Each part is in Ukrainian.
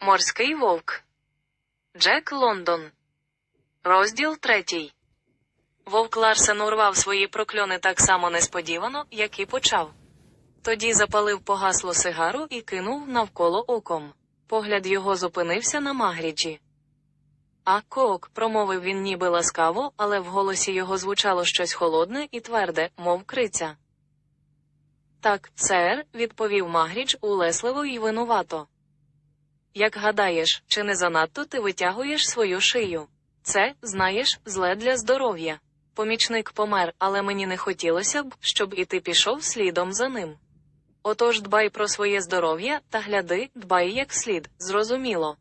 Морський вовк. Джек Лондон. Розділ третій. Вовк Ларсен урвав свої прокльони так само несподівано, як і почав. Тоді запалив погаслу сигару і кинув навколо оком. Погляд його зупинився на Магріджі. А кок, промовив він ніби ласкаво, але в голосі його звучало щось холодне і тверде, мов криця. Так, сер, відповів Магрідж улесливо і винувато. Як гадаєш, чи не занадто ти витягуєш свою шию? Це, знаєш, зле для здоров'я. Помічник помер, але мені не хотілося б, щоб і ти пішов слідом за ним. Отож дбай про своє здоров'я та гляди, дбай як слід, зрозуміло.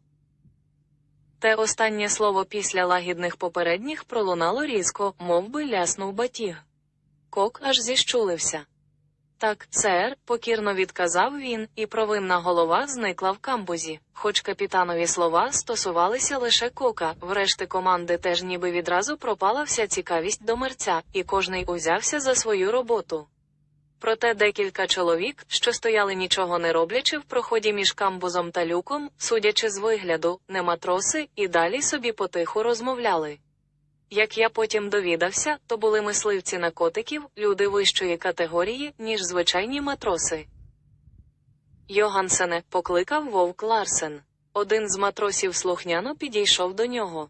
Те останнє слово після лагідних попередніх пролунало різко, мов би ляснув батіг. Кок аж зіщулився. Так, сер, покірно відказав він, і провинна голова зникла в камбузі. Хоч капітанові слова стосувалися лише кока, врешті команди теж ніби відразу пропала вся цікавість до мерця, і кожний узявся за свою роботу. Проте декілька чоловік, що стояли нічого не роблячи в проході між камбузом та люком, судячи з вигляду, не матроси, і далі собі потиху розмовляли. Як я потім довідався, то були мисливці на котиків, люди вищої категорії, ніж звичайні матроси. Йогансене, покликав вовк Ларсен. Один з матросів слухняно підійшов до нього.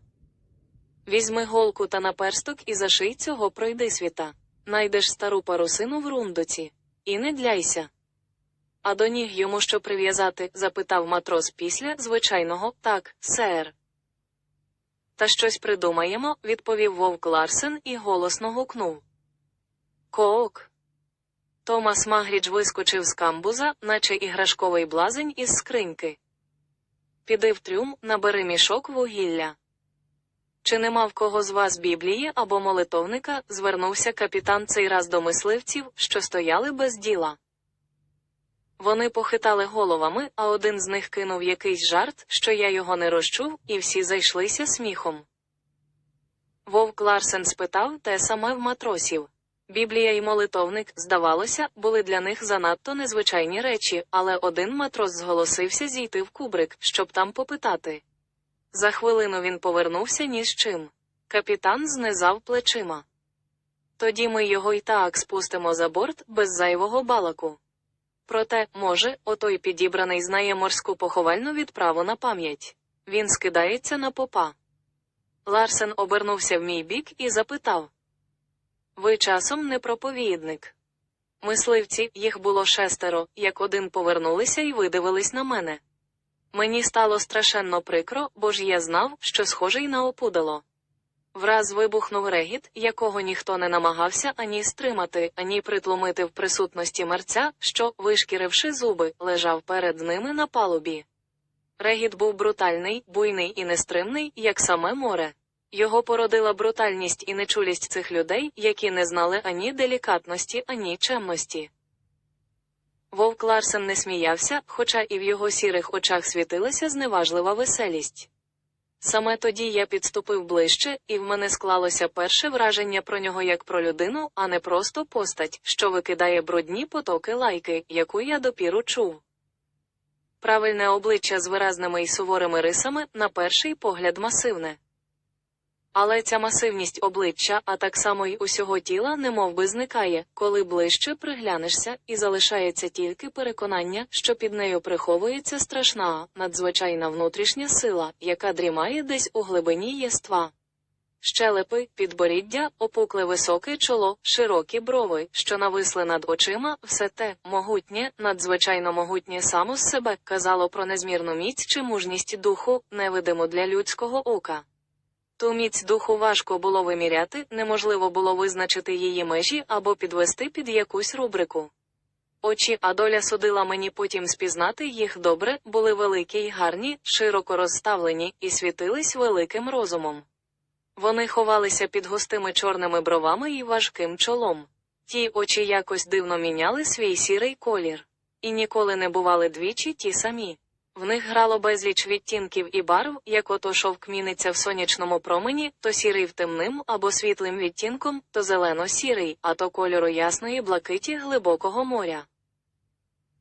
Візьми голку та наперсток і заший цього пройди світа. Найдеш стару парусину в рундоці. І не дляйся. А до ніг йому що прив'язати? запитав матрос після звичайного так, сер. Та щось придумаємо, відповів вовк Ларсен і голосно гукнув. Коок. Томас Магрідж вискочив з камбуза, наче іграшковий блазень із скриньки. Піди в трюм, набери мішок вугілля. Чи нема в кого з вас біблії або молитовника? звернувся капітан цей раз до мисливців, що стояли без діла. Вони похитали головами, а один з них кинув якийсь жарт, що я його не розчув, і всі зайшлися сміхом. Вовк Ларсен спитав те саме в матросів. Біблія і молитовник, здавалося, були для них занадто незвичайні речі, але один матрос зголосився зійти в кубрик, щоб там попитати. За хвилину він повернувся ні з чим. Капітан знизав плечима. Тоді ми його й так спустимо за борт без зайвого балаку. Проте, може, отой підібраний знає морську поховальну відправу на пам'ять. Він скидається на попа. Ларсен обернувся в мій бік і запитав Ви часом не проповідник. Мисливці, їх було шестеро, як один повернулися і видивились на мене. Мені стало страшенно прикро, бо ж я знав, що схожий на опудало. Враз вибухнув регіт, якого ніхто не намагався ані стримати, ані притлумити в присутності мерця, що, вишкіривши зуби, лежав перед ними на палубі. Регіт був брутальний, буйний і нестримний, як саме море. Його породила брутальність і нечулість цих людей, які не знали ані делікатності, ані чемності. Вовк Ларсен не сміявся, хоча і в його сірих очах світилася зневажлива веселість. Саме тоді я підступив ближче, і в мене склалося перше враження про нього як про людину, а не просто постать, що викидає брудні потоки лайки, яку я допіру чув. Правильне обличчя з виразними й суворими рисами, на перший погляд, масивне. Але ця масивність обличчя, а так само й усього тіла, немов би зникає, коли ближче приглянешся, і залишається тільки переконання, що під нею приховується страшна, надзвичайна внутрішня сила, яка дрімає десь у глибині єства. Щелепи, підборіддя, опукле високе чоло, широкі брови, що нависли над очима, все те, могутнє, надзвичайно могутнє само з себе, казало про незмірну міць чи мужність духу, невидиму для людського ока. Ту міць духу важко було виміряти, неможливо було визначити її межі або підвести під якусь рубрику. Очі, а доля судила мені потім спізнати їх добре, були великі й гарні, широко розставлені, і світились великим розумом. Вони ховалися під густими чорними бровами і важким чолом. Ті очі якось дивно міняли свій сірий колір, і ніколи не бували двічі ті самі. В них грало безліч відтінків і барв, як ото шовк міниться в сонячному промені, то сірий в темним або світлим відтінком, то зелено-сірий, а то кольору ясної блакиті глибокого моря.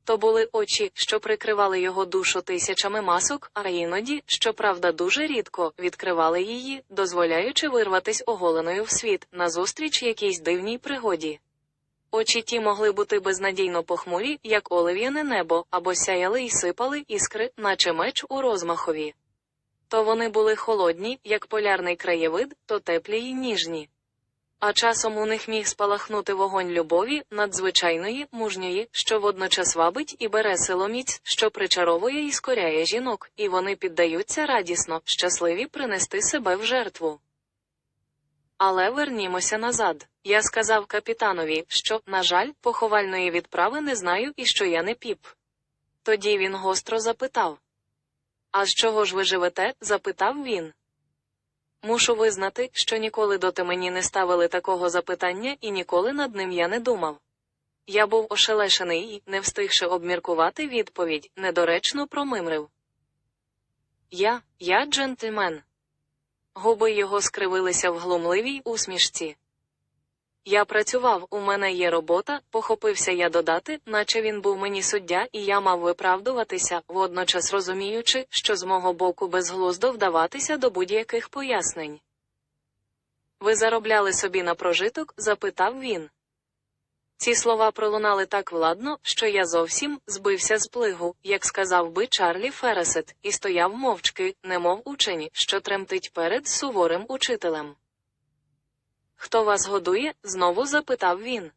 То були очі, що прикривали його душу тисячами масок, а іноді, щоправда, дуже рідко відкривали її, дозволяючи вирватись оголеною в світ назустріч якійсь дивній пригоді. Очі ті могли бути безнадійно похмурі, як олив'яне небо, або сяяли й сипали іскри, наче меч у розмахові. То вони були холодні, як полярний краєвид, то теплі й ніжні. А часом у них міг спалахнути вогонь любові, надзвичайної, мужньої, що водночас вабить і бере силоміць, що причаровує і скоряє жінок, і вони піддаються радісно, щасливі принести себе в жертву. Але вернімося назад. Я сказав капітанові, що, на жаль, поховальної відправи не знаю і що я не піп. Тоді він гостро запитав. А з чого ж ви живете? запитав він. Мушу визнати, що ніколи доти мені не ставили такого запитання і ніколи над ним я не думав. Я був ошелешений і, не встигши обміркувати відповідь, недоречно промимрив. Я, я джентльмен. Губи його скривилися в глумливій усмішці. Я працював, у мене є робота, похопився я додати, наче він був мені суддя, і я мав виправдуватися, водночас розуміючи, що з мого боку безглуздо вдаватися до будь-яких пояснень. Ви заробляли собі на прожиток? запитав він. Ці слова пролунали так владно, що я зовсім збився з плигу, як сказав би Чарлі Фересет, і стояв мовчки, немов учень, що тремтить перед суворим учителем. Хто вас годує? знову запитав він.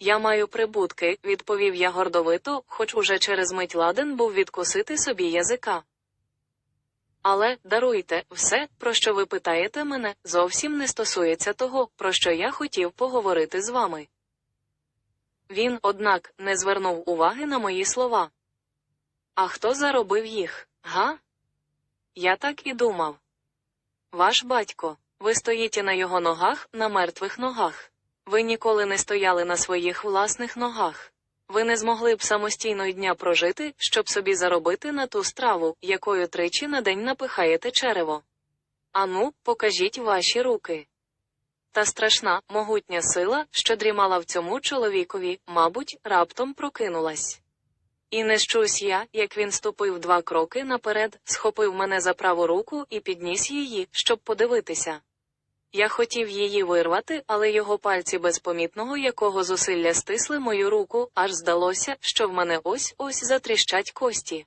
Я маю прибутки, відповів я гордовито, хоч уже через мить ладен був відкусити собі язика. Але, даруйте, все, про що ви питаєте мене, зовсім не стосується того, про що я хотів поговорити з вами. Він, однак, не звернув уваги на мої слова. А хто заробив їх, га? Я так і думав. Ваш батько. Ви стоїте на його ногах, на мертвих ногах. Ви ніколи не стояли на своїх власних ногах. Ви не змогли б самостійно дня прожити, щоб собі заробити на ту страву, якою тричі на день напихаєте черево. Ану, покажіть ваші руки. Та страшна, могутня сила, що дрімала в цьому чоловікові, мабуть, раптом прокинулась. І не щусь я, як він ступив два кроки наперед, схопив мене за праву руку і підніс її, щоб подивитися. Я хотів її вирвати, але його пальці без помітного якого зусилля стисли мою руку, аж здалося, що в мене ось ось затріщать кості.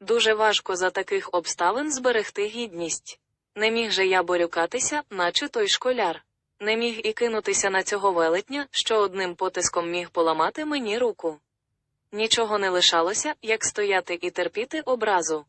Дуже важко за таких обставин зберегти гідність. Не міг же я борюкатися, наче той школяр. Не міг і кинутися на цього велетня, що одним потиском міг поламати мені руку. Нічого не лишалося, як стояти і терпіти образу.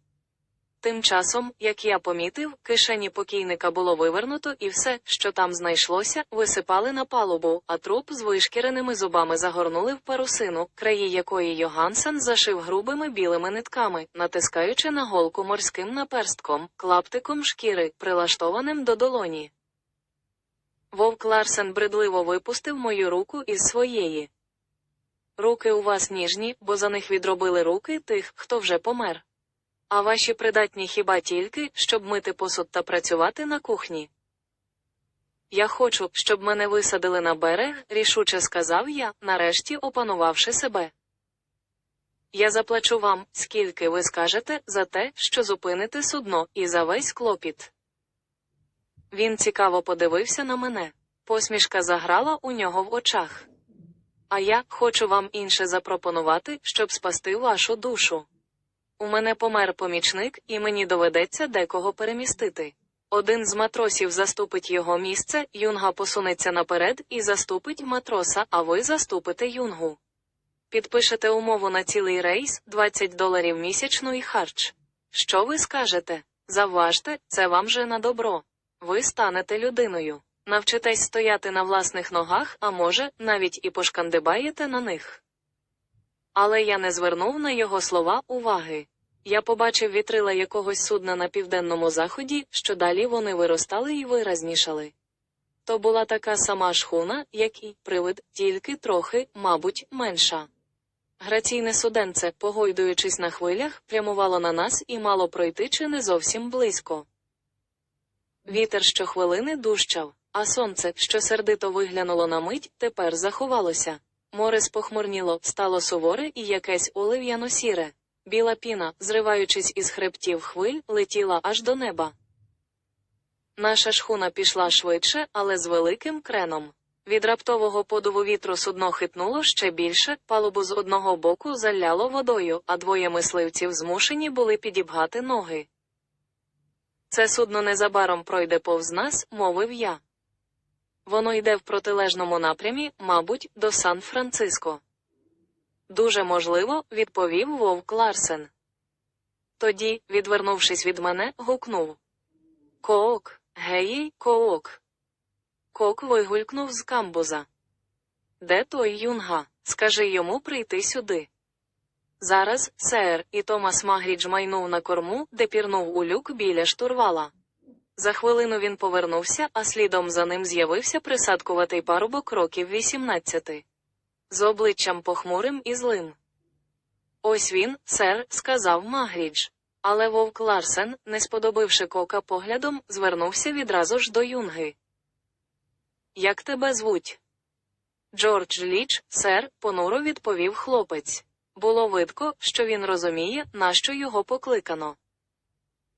Тим часом, як я помітив, кишені покійника було вивернуто і все, що там знайшлося, висипали на палубу, а труп з вишкіреними зубами загорнули в парусину, краї якої Йогансен зашив грубими білими нитками, натискаючи на голку морським наперстком, клаптиком шкіри, прилаштованим до долоні. Вовк Ларсен бредливо випустив мою руку із своєї. Руки у вас ніжні, бо за них відробили руки тих, хто вже помер. А ваші придатні хіба тільки, щоб мити посуд та працювати на кухні? Я хочу, щоб мене висадили на берег, рішуче сказав я, нарешті опанувавши себе. Я заплачу вам, скільки ви скажете, за те, що зупините судно, і за весь клопіт. Він цікаво подивився на мене. Посмішка заграла у нього в очах. А я хочу вам інше запропонувати, щоб спасти вашу душу. У мене помер помічник, і мені доведеться декого перемістити. Один з матросів заступить його місце, юнга посунеться наперед і заступить матроса, а ви заступите юнгу. Підпишете умову на цілий рейс 20 доларів місячно і харч. Що ви скажете? Завважте, це вам же на добро. Ви станете людиною. Навчитесь стояти на власних ногах, а може, навіть і пошкандибаєте на них. Але я не звернув на його слова уваги. Я побачив вітрила якогось судна на південному заході, що далі вони виростали і виразнішали. То була така сама шхуна, як і привид, тільки трохи, мабуть, менша. Граційне суденце, погойдуючись на хвилях, прямувало на нас і мало пройти чи не зовсім близько. Вітер щохвилини дужчав, а сонце, що сердито виглянуло на мить, тепер заховалося. Море спохмурніло, стало суворе і якесь олив'яно-сіре. Біла піна, зриваючись із хребтів хвиль, летіла аж до неба. Наша шхуна пішла швидше, але з великим креном. Від раптового подуву вітру судно хитнуло ще більше, палубу з одного боку заляло водою, а двоє мисливців змушені були підібгати ноги. Це судно незабаром пройде повз нас, мовив я. Воно йде в протилежному напрямі, мабуть, до Сан-Франциско. Дуже можливо, відповів вовк Ларсен. Тоді, відвернувшись від мене, гукнув Коок, геїй, коок. Кок вигулькнув з камбуза. Де той юнга? Скажи йому прийти сюди. Зараз, сер, і Томас Магрідж майнув на корму, де пірнув у люк біля штурвала. За хвилину він повернувся, а слідом за ним з'явився присадкуватий парубок років 18. З обличчям похмурим і злим. Ось він, сер, сказав Магрідж. Але вовк Ларсен, не сподобивши кока поглядом, звернувся відразу ж до юнги. Як тебе звуть? Джордж Ліч, сер, понуро відповів хлопець. Було видко, що він розуміє, на що його покликано.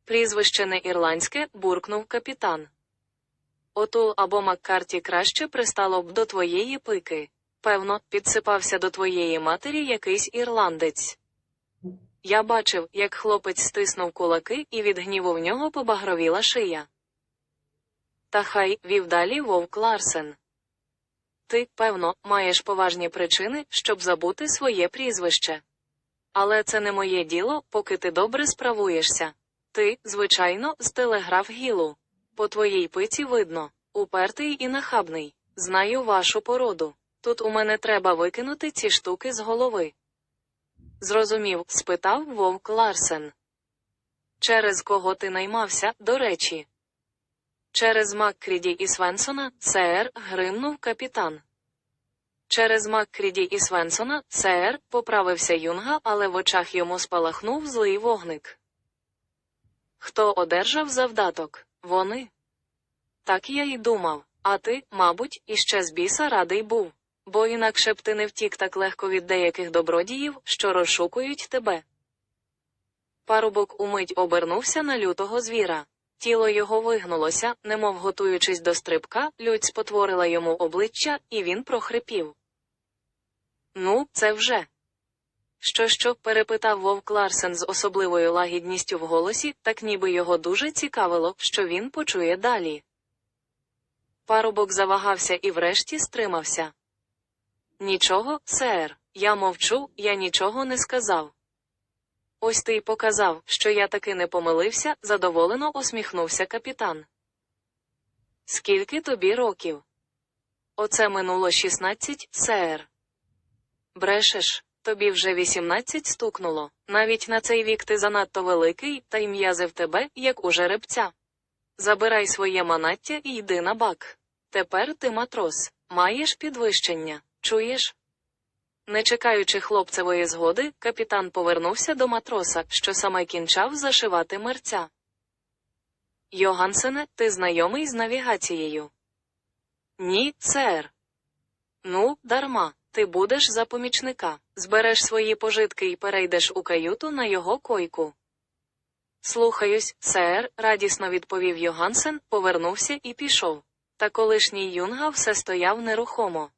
Прізвище не ірландське, буркнув капітан. Отул або Маккарті краще пристало б до твоєї пики. Певно, підсипався до твоєї матері якийсь ірландець. Я бачив, як хлопець стиснув кулаки, і від гніву в нього побагровіла шия. Та хай вів далі вовк Ларсен. Ти, певно, маєш поважні причини, щоб забути своє прізвище. Але це не моє діло, поки ти добре справуєшся. Ти, звичайно, з телеграф гілу. По твоїй пиці видно, упертий і нахабний. Знаю вашу породу. Тут у мене треба викинути ці штуки з голови. Зрозумів, спитав вовк Ларсен. Через кого ти наймався, до речі. Через Маккріді і Свенсона, сер, гримнув капітан. Через Маккріді і Свенсона, сер, поправився юнга, але в очах йому спалахнув злий вогник. Хто одержав завдаток? Вони? Так я й думав, а ти, мабуть, іще з біса радий був, бо інакше б ти не втік так легко від деяких добродіїв, що розшукують тебе. Парубок умить обернувся на лютого звіра. Тіло його вигнулося, немов готуючись до стрибка, людь спотворила йому обличчя, і він прохрипів. Ну, це вже. Що що? перепитав вовк Ларсен з особливою лагідністю в голосі, так ніби його дуже цікавило, що він почує далі. Парубок завагався і врешті стримався. Нічого, сер, я мовчу, я нічого не сказав. Ось ти й показав, що я таки не помилився, задоволено усміхнувся капітан. Скільки тобі років? Оце минуло 16, сер. Брешеш, тобі вже 18 стукнуло. Навіть на цей вік ти занадто великий, та й м'язи в тебе, як у жеребця. Забирай своє манаття і йди на бак. Тепер ти матрос, маєш підвищення, чуєш? Не чекаючи хлопцевої згоди, капітан повернувся до матроса, що саме кінчав зашивати мерця. Йогансене, ти знайомий з навігацією? Ні, сер. Ну, дарма, ти будеш за помічника, збереш свої пожитки і перейдеш у каюту на його койку. Слухаюсь, сер, радісно відповів Йогансен, повернувся і пішов. Та колишній юнга все стояв нерухомо.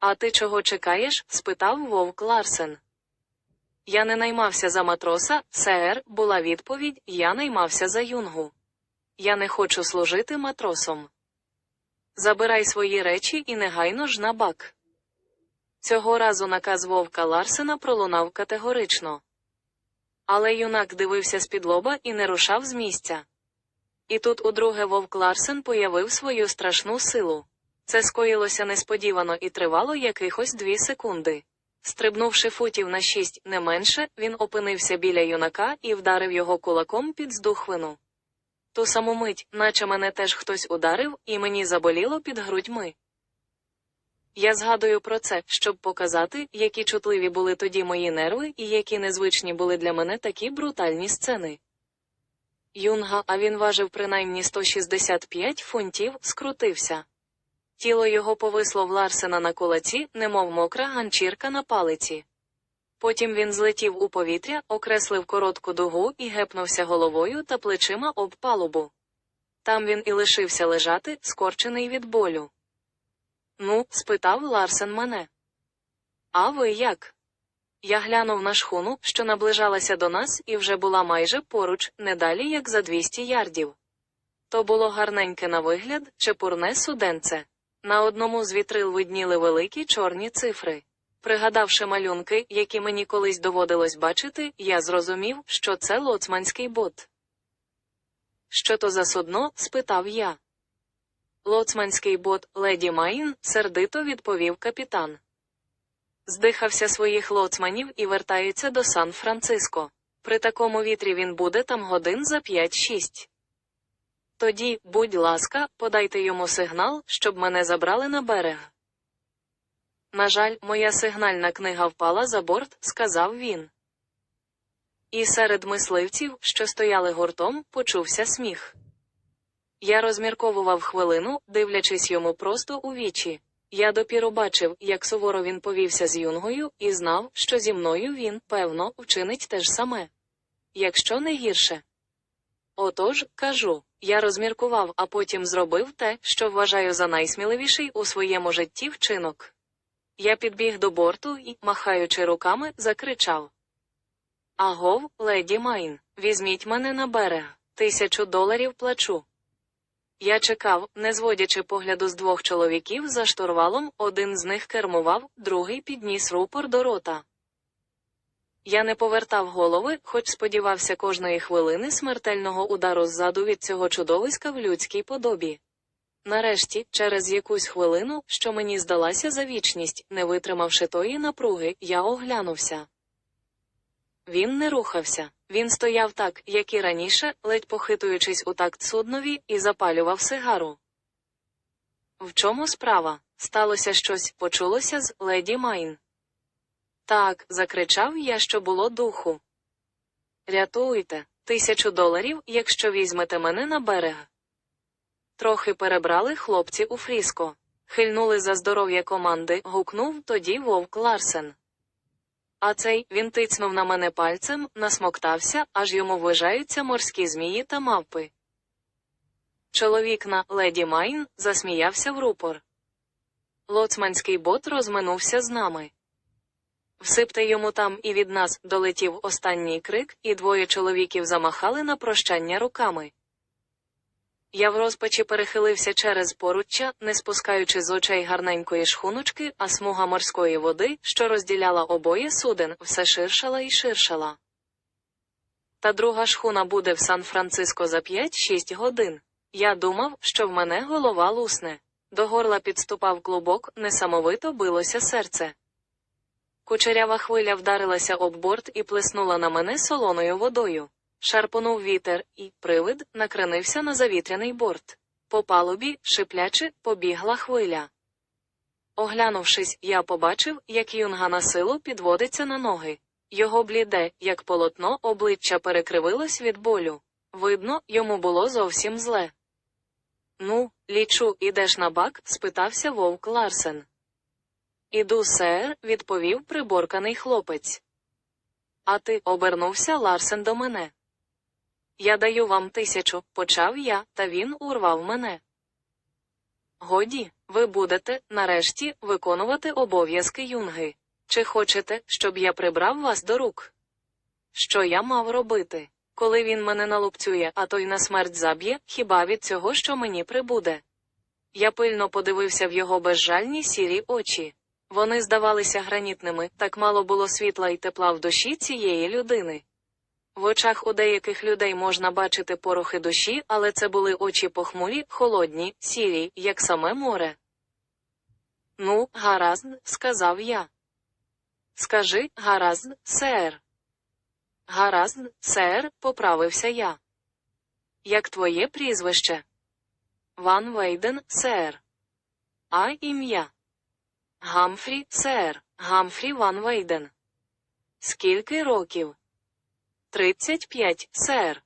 А ти чого чекаєш? спитав вовк Ларсен. Я не наймався за матроса, сер, була відповідь, я наймався за юнгу. Я не хочу служити матросом. Забирай свої речі і негайно ж на бак. Цього разу наказ вовка Ларсена пролунав категорично. Але юнак дивився з-під лоба і не рушав з місця. І тут удруге вовк Ларсен появив свою страшну силу. Це скоїлося несподівано і тривало якихось дві секунди. Стрибнувши футів на шість, не менше, він опинився біля юнака і вдарив його кулаком під здухвину. Ту саму мить, наче мене теж хтось ударив, і мені заболіло під грудьми. Я згадую про це, щоб показати, які чутливі були тоді мої нерви і які незвичні були для мене такі брутальні сцени. Юнга, а він важив принаймні 165 фунтів, скрутився. Тіло його повисло в Ларсена на кулаці, немов мокра ганчірка на палиці. Потім він злетів у повітря, окреслив коротку дугу і гепнувся головою та плечима об палубу. Там він і лишився лежати, скорчений від болю. Ну, спитав Ларсен мене. А ви як? Я глянув на шхуну, що наближалася до нас і вже була майже поруч, не далі як за 200 ярдів. То було гарненьке на вигляд, чепурне суденце. На одному з вітрил видніли великі чорні цифри. Пригадавши малюнки, які мені колись доводилось бачити, я зрозумів, що це лоцманський бот. Що то за судно? спитав я. Лоцманський бот Леді Майн, сердито відповів капітан. Здихався своїх лоцманів і вертається до Сан-Франциско. При такому вітрі він буде там годин за 5-6. Тоді, будь ласка, подайте йому сигнал, щоб мене забрали на берег. На жаль, моя сигнальна книга впала за борт, сказав він. І серед мисливців, що стояли гуртом, почувся сміх. Я розмірковував хвилину, дивлячись йому просто у вічі. Я допіру бачив, як суворо він повівся з юнгою, і знав, що зі мною він, певно, вчинить те ж саме. Якщо не гірше. Отож, кажу, я розміркував, а потім зробив те, що вважаю за найсміливіший у своєму житті вчинок. Я підбіг до борту і, махаючи руками, закричав Агов, леді Майн, візьміть мене на берег, тисячу доларів плачу. Я чекав, не зводячи погляду з двох чоловіків за штурвалом, один з них кермував, другий підніс рупор до рота. Я не повертав голови, хоч сподівався кожної хвилини смертельного удару ззаду від цього чудовиська в людській подобі. Нарешті, через якусь хвилину, що мені здалася за вічність, не витримавши тої напруги, я оглянувся. Він не рухався. Він стояв так, як і раніше, ледь похитуючись у такт суднові, і запалював сигару. В чому справа? Сталося щось, почулося з леді Майн. Так, закричав я, що було духу. Рятуйте, тисячу доларів, якщо візьмете мене на берег. Трохи перебрали хлопці у фріско. Хильнули за здоров'я команди, гукнув тоді вовк Ларсен. А цей він тицнув на мене пальцем, насмоктався, аж йому ввижаються морські змії та мавпи. Чоловік на леді Майн засміявся в рупор. Лоцманський бот розминувся з нами. Всипте йому там і від нас долетів останній крик, і двоє чоловіків замахали на прощання руками. Я в розпачі перехилився через поруччя, не спускаючи з очей гарненької шхуночки, а смуга морської води, що розділяла обоє суден, все ширшала і ширшала. Та друга шхуна буде в Сан-Франциско за 5-6 годин. Я думав, що в мене голова лусне. До горла підступав клубок, несамовито билося серце. Кучерява хвиля вдарилася об борт і плеснула на мене солоною водою. Шарпонув вітер, і привид накренився на завітряний борт. По палубі, шиплячи, побігла хвиля. Оглянувшись, я побачив, як юнга на силу підводиться на ноги. Його бліде, як полотно, обличчя перекривилось від болю. Видно, йому було зовсім зле. Ну, лічу, ідеш на бак? спитався вовк Ларсен. Іду, сер, відповів приборканий хлопець. А ти обернувся Ларсен до мене. Я даю вам тисячу, почав я, та він урвав мене. Годі, ви будете, нарешті, виконувати обов'язки юнги. Чи хочете, щоб я прибрав вас до рук? Що я мав робити? Коли він мене налупцює, а той на смерть заб'є, хіба від цього, що мені прибуде? Я пильно подивився в його безжальні сірі очі. Вони здавалися гранітними, так мало було світла і тепла в душі цієї людини. В очах у деяких людей можна бачити порохи душі, але це були очі похмурі, холодні, сірі, як саме море. Ну, гаразд, сказав я. Скажи, гаразд, сер. Гаразд, сер, поправився я. Як твоє прізвище? Ван Вейден, сер. А ім'я? Гамфрі, сер, Гамфрі Ван Вейден. Скільки років? Тридцять п'ять, сер.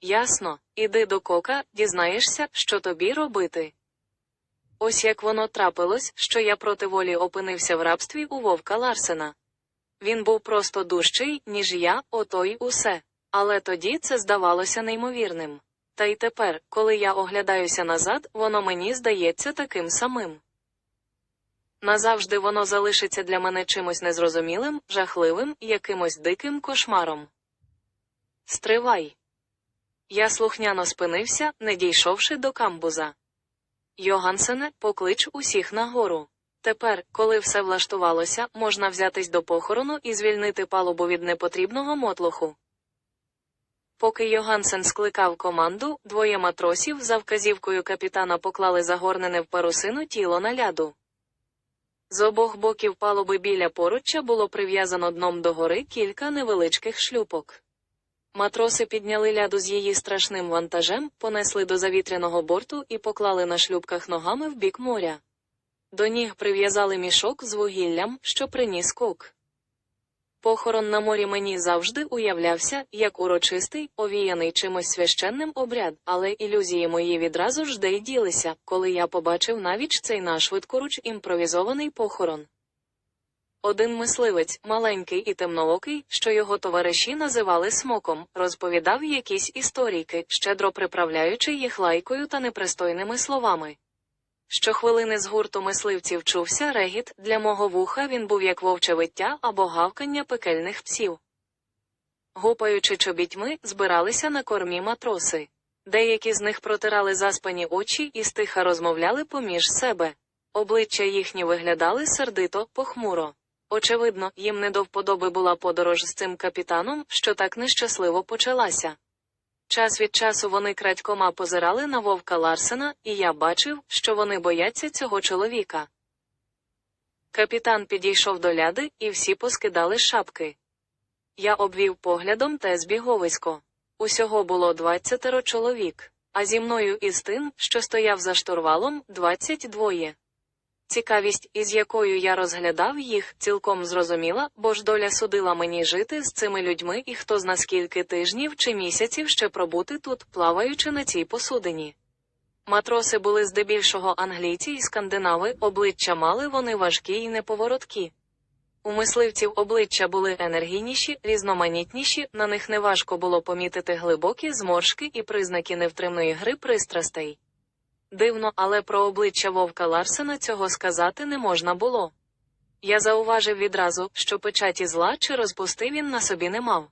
Ясно, іди до кока, дізнаєшся, що тобі робити. Ось як воно трапилось, що я проти волі опинився в рабстві у вовка Ларсена. Він був просто дужчий, ніж я, ото й усе. Але тоді це здавалося неймовірним. Та й тепер, коли я оглядаюся назад, воно мені здається таким самим. Назавжди воно залишиться для мене чимось незрозумілим, жахливим, якимось диким кошмаром. Стривай. Я слухняно спинився, не дійшовши до камбуза. Йогансене, поклич усіх нагору. Тепер, коли все влаштувалося, можна взятись до похорону і звільнити палубу від непотрібного мотлоху. Поки Йогансен скликав команду, двоє матросів за вказівкою капітана поклали загорнене в парусину тіло на ляду. З обох боків палуби біля поруччя було прив'язано дном до гори кілька невеличких шлюпок. Матроси підняли ляду з її страшним вантажем, понесли до завітряного борту і поклали на шлюпках ногами в бік моря. До ніг прив'язали мішок з вугіллям, що приніс кок. Похорон на морі мені завжди уявлявся як урочистий, овіяний чимось священним обряд, але ілюзії мої відразу ж де й ділися, коли я побачив навіть цей нашвидкоруч імпровізований похорон. Один мисливець, маленький і темноокий, що його товариші називали смоком, розповідав якісь історійки, щедро приправляючи їх лайкою та непристойними словами. Щохвилини з гурту мисливців чувся регіт, для мого вуха він був як вовче виття або гавкання пекельних псів. Гупаючи чобітьми, збиралися на кормі матроси. Деякі з них протирали заспані очі і стиха розмовляли поміж себе. Обличчя їхні виглядали сердито, похмуро. Очевидно, їм не до вподоби була подорож з цим капітаном, що так нещасливо почалася. Час від часу вони крадькома позирали на вовка Ларсена, і я бачив, що вони бояться цього чоловіка. Капітан підійшов до ляди, і всі поскидали шапки. Я обвів поглядом те збіговисько. Усього було двадцятеро чоловік, а зі мною із тим, що стояв за штурвалом, двадцять двоє. Цікавість, із якою я розглядав їх, цілком зрозуміла, бо ж доля судила мені жити з цими людьми і хто зна скільки тижнів чи місяців ще пробути тут, плаваючи на цій посудині. Матроси були здебільшого англійці і скандинави, обличчя мали вони важкі і неповороткі. У мисливців обличчя були енергійніші, різноманітніші, на них неважко було помітити глибокі зморшки і признаки невтримної гри пристрастей. Дивно, але про обличчя вовка Ларсена цього сказати не можна було. Я зауважив відразу, що печаті зла чи розпусти він на собі не мав.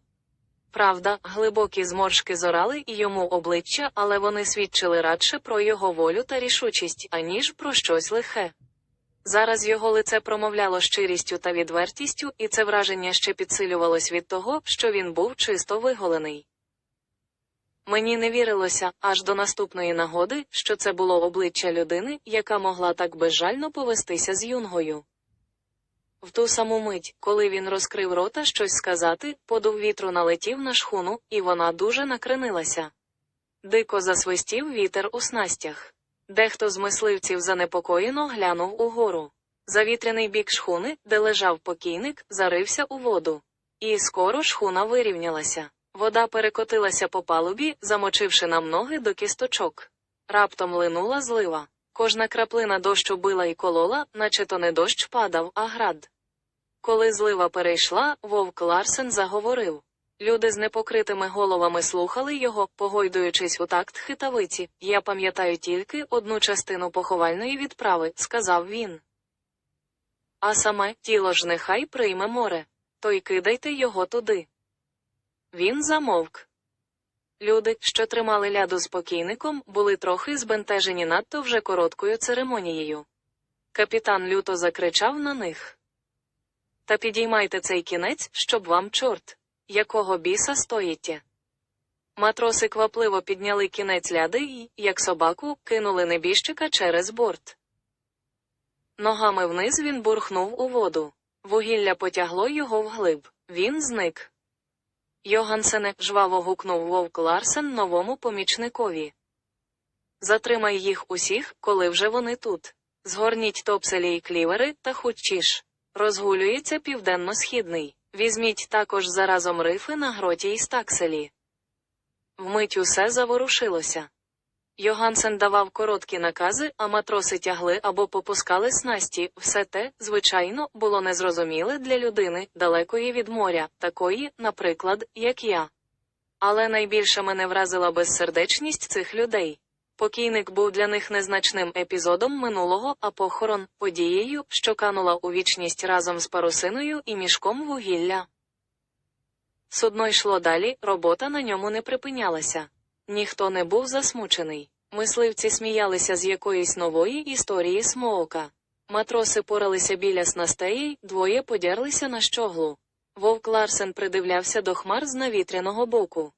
Правда, глибокі зморшки зорали і йому обличчя, але вони свідчили радше про його волю та рішучість, аніж про щось лихе. Зараз його лице промовляло щирістю та відвертістю, і це враження ще підсилювалось від того, що він був чисто виголений. Мені не вірилося аж до наступної нагоди, що це було обличчя людини, яка могла так безжально повестися з юнгою. В ту саму мить, коли він розкрив рота щось сказати, подув вітру налетів на шхуну, і вона дуже накренилася. Дико засвистів вітер у снастях. Дехто з мисливців занепокоєно глянув угору. Завітряний бік шхуни, де лежав покійник, зарився у воду. І скоро шхуна вирівнялася. Вода перекотилася по палубі, замочивши нам ноги до кісточок. Раптом линула злива. Кожна краплина дощу била і колола, наче то не дощ падав, а град. Коли злива перейшла, вовк Ларсен заговорив. Люди з непокритими головами слухали його, погойдуючись у такт хитавиці. Я пам'ятаю тільки одну частину поховальної відправи, сказав він. А саме тіло ж нехай прийме море. То й кидайте його туди. Він замовк. Люди, що тримали ляду з покійником, були трохи збентежені надто вже короткою церемонією. Капітан люто закричав на них. Та підіймайте цей кінець, щоб вам чорт. Якого біса стоїте? Матроси квапливо підняли кінець ляди і, як собаку, кинули небіжчика через борт. Ногами вниз він бурхнув у воду. Вугілля потягло його вглиб. Він зник. Йогансене, жваво гукнув вовк Ларсен новому помічникові. Затримай їх усіх, коли вже вони тут. Згорніть топселі й клівери та хутчіш. Розгулюється південно-східний. Візьміть також заразом рифи на гроті й стакселі. Вмить усе заворушилося. Йогансен давав короткі накази, а матроси тягли або попускали снасті. Все те, звичайно, було незрозуміле для людини, далекої від моря, такої, наприклад, як я. Але найбільше мене вразила безсердечність цих людей. Покійник був для них незначним епізодом минулого, а похорон подією, що канула у вічність разом з парусиною і мішком вугілля. Судно йшло далі, робота на ньому не припинялася. Ніхто не був засмучений. Мисливці сміялися з якоїсь нової історії смоока. Матроси поралися біля снастеї, двоє подярлися на щоглу. Вовк Ларсен придивлявся до хмар з навітряного боку.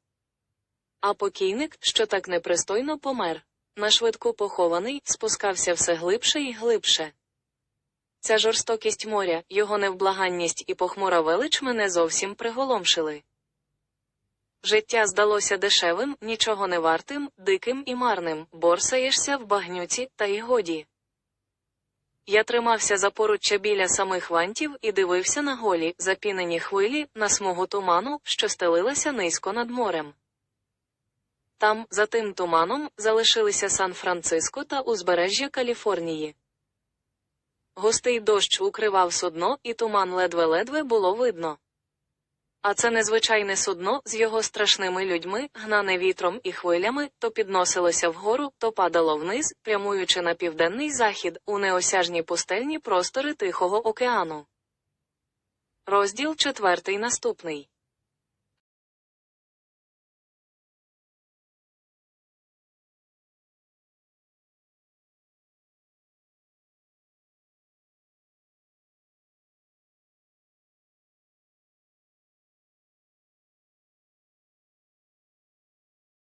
А покійник, що так непристойно помер, нашвидку похований, спускався все глибше і глибше. Ця жорстокість моря, його невблаганність і похмура велич мене зовсім приголомшили. Життя здалося дешевим, нічого не вартим, диким і марним, борсаєшся в багнюці, та й годі. Я тримався за поруччя біля самих вантів і дивився на голі, запінені хвилі, на смугу туману, що стелилася низько над морем. Там, за тим туманом, залишилися Сан-Франциско та узбережжя Каліфорнії. Густий дощ укривав судно, і туман ледве-ледве було видно. А це незвичайне судно з його страшними людьми, гнане вітром і хвилями, то підносилося вгору, то падало вниз, прямуючи на південний захід у неосяжні пустельні простори Тихого океану. Розділ четвертий наступний.